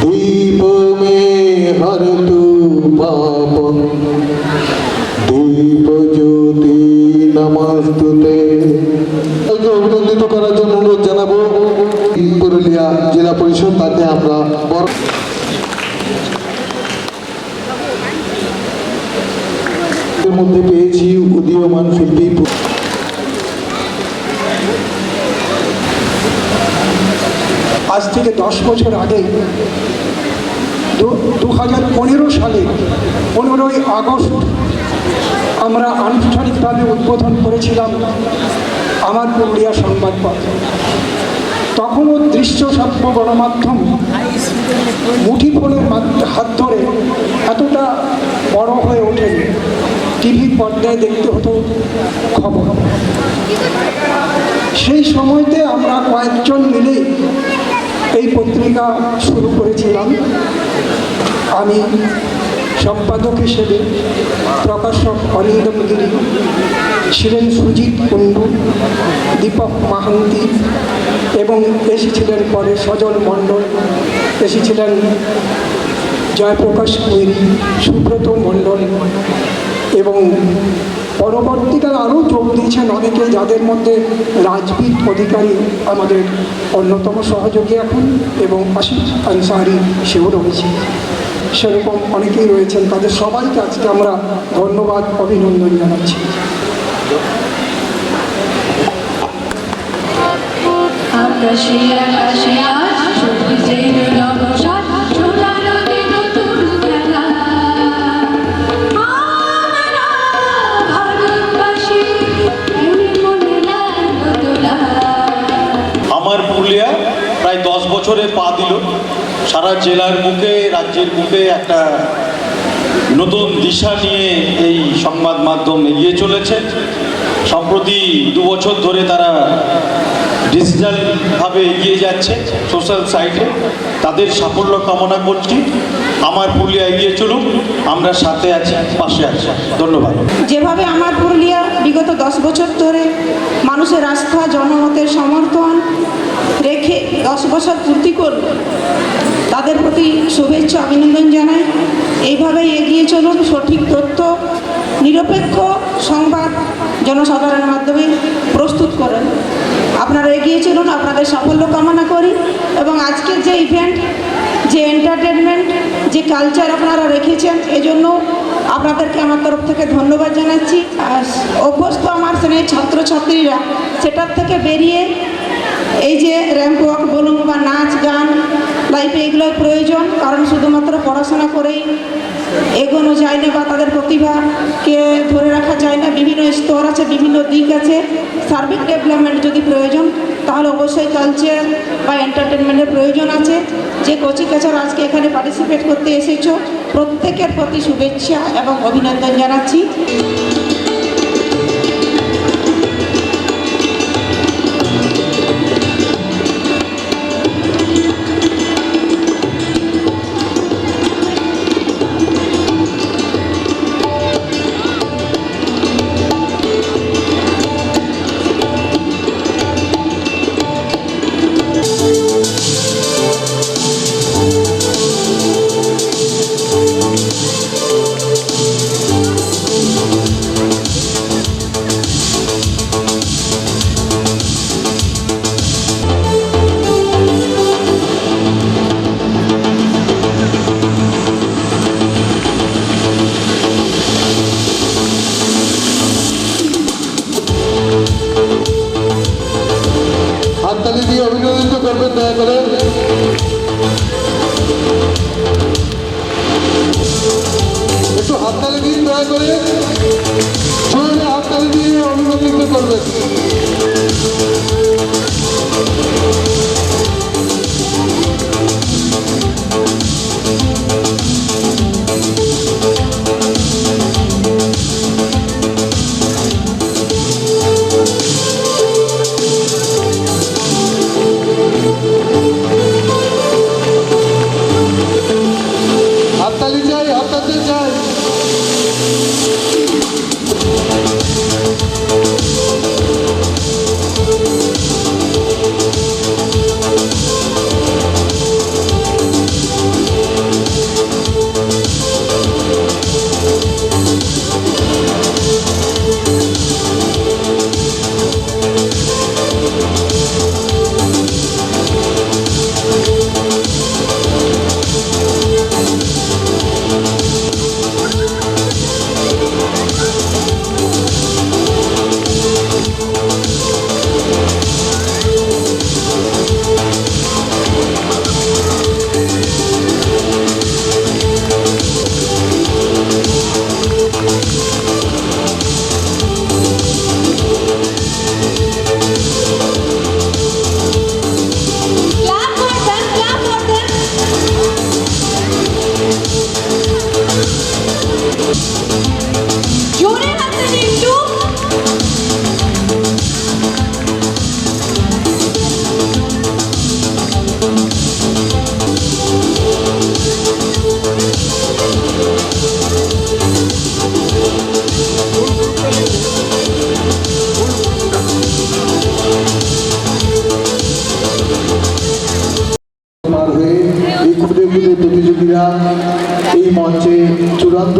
दीप में हर तू पापन দীপ জ্যোতি নমস্তুতে তাকে অভিনন্দিত করার জন্য অনুরোধ জানাবো পুরুলিয়া জেলা পরিষদ তাতে আমরা বড় এর মধ্যে পেয়েছি উদীয়মান শিল্পী আজ থেকে দশ বছর আগে, দু হাজার পনেরো সালে, পনেরোই আগস্ট, আমরা আনুষ্ঠানিকভাবে উদ্বোধন করেছিলাম আমার পুরুলিয়া সংবাদপত্র। তখনও দৃশ্য শ্রাব্য গণমাধ্যম মুঠিফোনের হাত ধরে এতটা বড় হয়ে ওঠেনি। টিভি পর্দায় দেখতে হতো খবর। সেই সময়তে আমরা কয়েকজন মিলে এই পত্রিকা শুরু করেছিলাম। আমি সম্পাদক হিসেবে প্রকাশক অরিন্দম গিরি ছিলেন সুজিত কুণ্ডু, দীপক মাহান্তি এবং এসেছিলেন পরে সজল মণ্ডল, এসেছিলেন জয়প্রকাশ কৈরি সুব্রত মণ্ডল এবং পরবর্তীকালে আরও যোগ দিয়েছেন অনেকে যাদের মধ্যে রাজবিদ অধিকারী আমাদের অন্যতম সহযোগী এখন এবং আশিস আনসারি সেও রয়েছে। সেরকম অনেকেই রয়েছেন, তাদের সবাইকে আজকে আমরা ধন্যবাদ, অভিনন্দন জানাচ্ছি। আকাশে আকাশে আজ সূর্যের নবসাদ সারা জেলার বুকে, রাজ্যের বুকে একটা নতুন দিশা নিয়ে এই সংবাদ মাধ্যম এগিয়ে চলেছে। সম্প্রতি দু বছর ধরে তারা ডিজিটালভাবে এগিয়ে যাচ্ছে সোশ্যাল সাইটে তাদের সাফল্য কামনা করছি। আমার পুরুলিয়া এগিয়ে চলুক। আমরা সাথে আছি, পাশে আছি। ধন্যবাদ। যেভাবে আমার পুরুলিয়া বিগত দশ বছর ধরে মানুষের আস্থা, জনমতের সমর্থন রেখে দশ বছর পূর্তি করল তাদের প্রতি শুভেচ্ছা, অভিনন্দন জানাই। এইভাবেই এগিয়ে চলুন, সঠিক তথ্য, নিরপেক্ষ সংবাদ জনসাধারণের মাধ্যমে প্রস্তুত করেন। আপনারা এগিয়ে চলুন, আপনাদের সাফল্য কামনা করি এবং আজকের যে ইভেন্ট যে এন্টারটেনমেন্ট যে কালচার আপনারা রেখেছেন, এজন্য আপনাদেরকে আমার তরফ থেকে ধন্যবাদ জানাচ্ছি। আর অভ্যস্ত আমার শ্রেণির ছাত্রছাত্রীরা, সেটার থেকে বেরিয়ে এই যে র্যাম্প ওয়াক বলুন বা নাচ গান লাইফে এগুলোর প্রয়োজন, কারণ শুধুমাত্র পড়াশোনা করেই এগোনো যায় না বা তাদের প্রতিভাকে ধরে রাখা যায় না। বিভিন্ন স্তর আছে, বিভিন্ন দিক আছে। সার্বিক ডেভেলপমেন্ট যদি প্রয়োজন, তাহলে অবশ্যই কালচার বা এন্টারটেনমেন্টের প্রয়োজন আছে। যে কচি কাচার আজকে এখানে পার্টিসিপেট করতে এসেছ, প্রত্যেকের প্রতি শুভেচ্ছা এবং অভিনন্দন জানাচ্ছি। অভিনন্দিত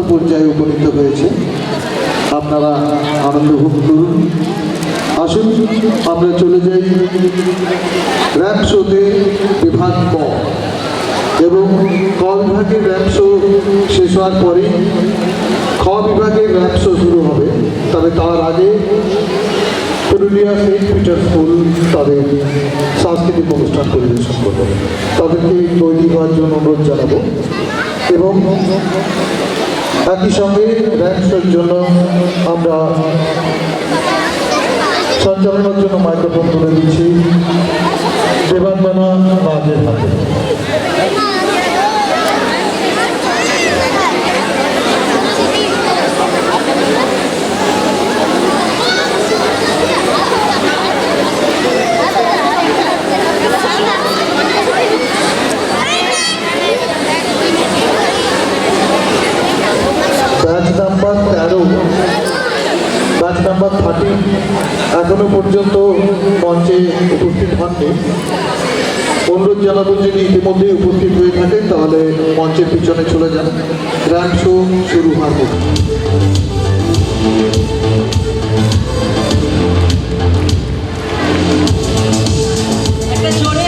পর্যায়ে উপনীত হয়েছে। আপনারা আনন্দ ভোগ করুন। আসুন, আমরা চলে যাই র্যাপ শোতে বিভাগ ক। এবং ক বিভাগের র্যাপ শো শেষ হওয়ার পরে খ বিভাগের র্যাপ শো শুরু হবে। তবে তার আগে পুরুলিয়া সেন্ট পিটার স্কুল তাদের সাংস্কৃতিক অনুষ্ঠান পরিবেশন করবে। তাদেরকে তৈরি হওয়ার জন্য অনুরোধ জানাব। এবং একই সঙ্গে র্যাঙ্কসের জন্য আমরা সঞ্চালনার জন্য মাইক্রোফোন তুলে দিচ্ছি। দেবাঙ্গনা নাজের হাতে ব্যাচ নাম্বার তেরো ব্যাচ নাম্বার থার্টিন এখনও পর্যন্ত মঞ্চে উপস্থিত হননি। অনুরোধ জানাব যদি ইতিমধ্যে উপস্থিত হয়ে থাকেন, তাহলে মঞ্চের পিছনে চলে যান। গ্র্যান্ড শো শুরু একটা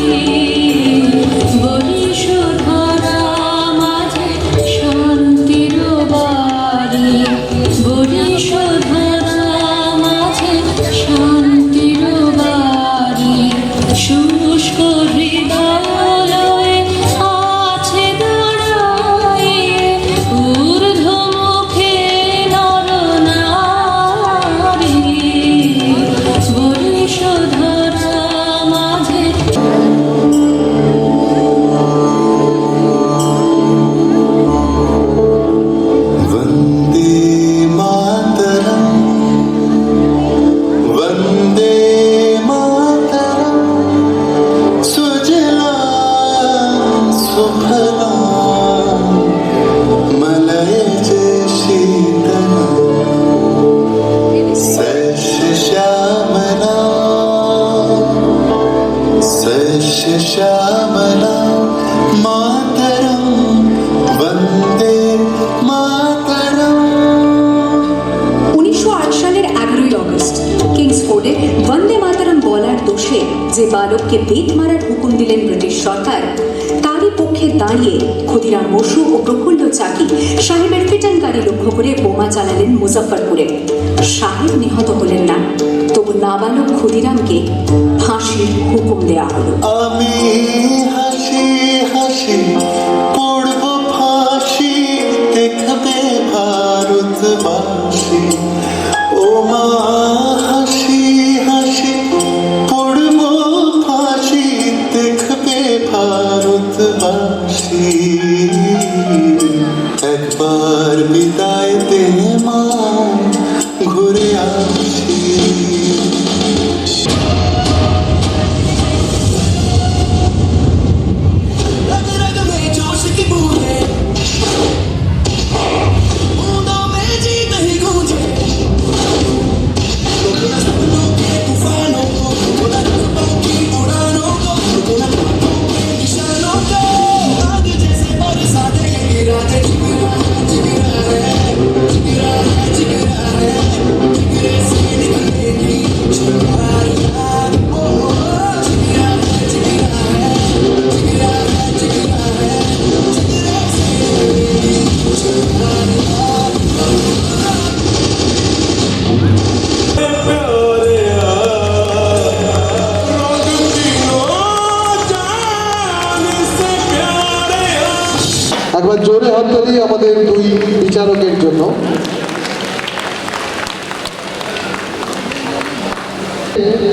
You. যে বালককে বেত মারার হুকুম দিলেন ব্রিটিশ সরকার, তারই পক্ষে দাঁড়িয়ে ক্ষুদিরাম বসু ও প্রফুল্ল চাকি সাহেবের ফিটান গাড়ি লক্ষ্য করে বোমা চালালেন মুজফ্ফরপুরে। সাহেব নিহত হলেন না, তবু নাবালক ক্ষুদিরামকে ফাঁসির হুকুম দেয়া হল। আমি হাসি হাসি পড়ব ফাঁসি, দেখবে ভারতবাসী।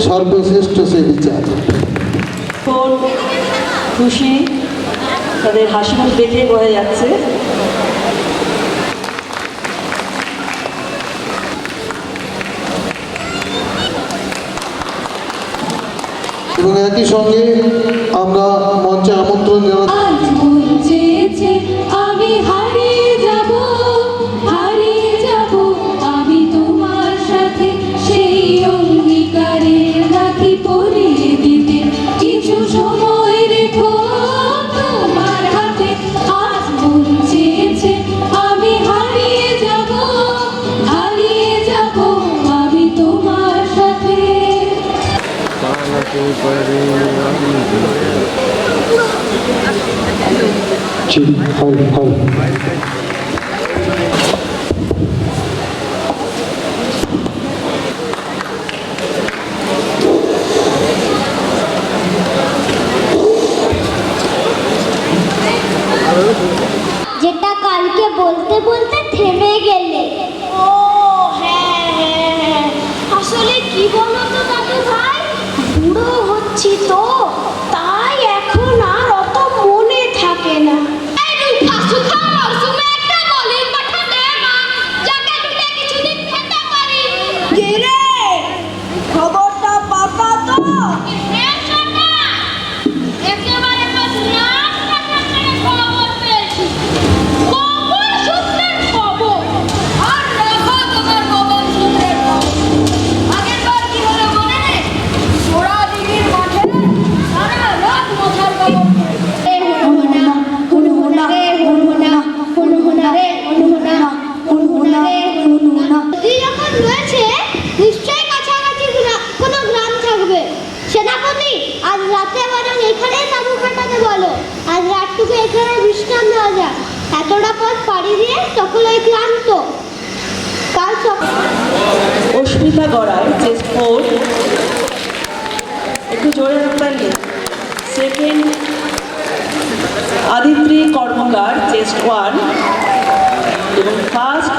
সর্বশ্রেষ্ঠ সে বিচার। খুশি? তাদের হাসি মুখ দেখে বোঝা যাচ্ছে। এবং একই সঙ্গে আমরা মঞ্চে আমন্ত্রণ জানাচ্ছি। আমি হার Chief, hold, hold. ชีโต้ Karmakar chest one এবং first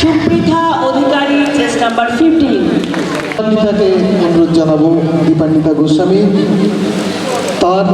Supritha Adhikari chest number ফিফটিনকে অনুরোধ জানাব, দীপান্বিতা গোস্বামী, তার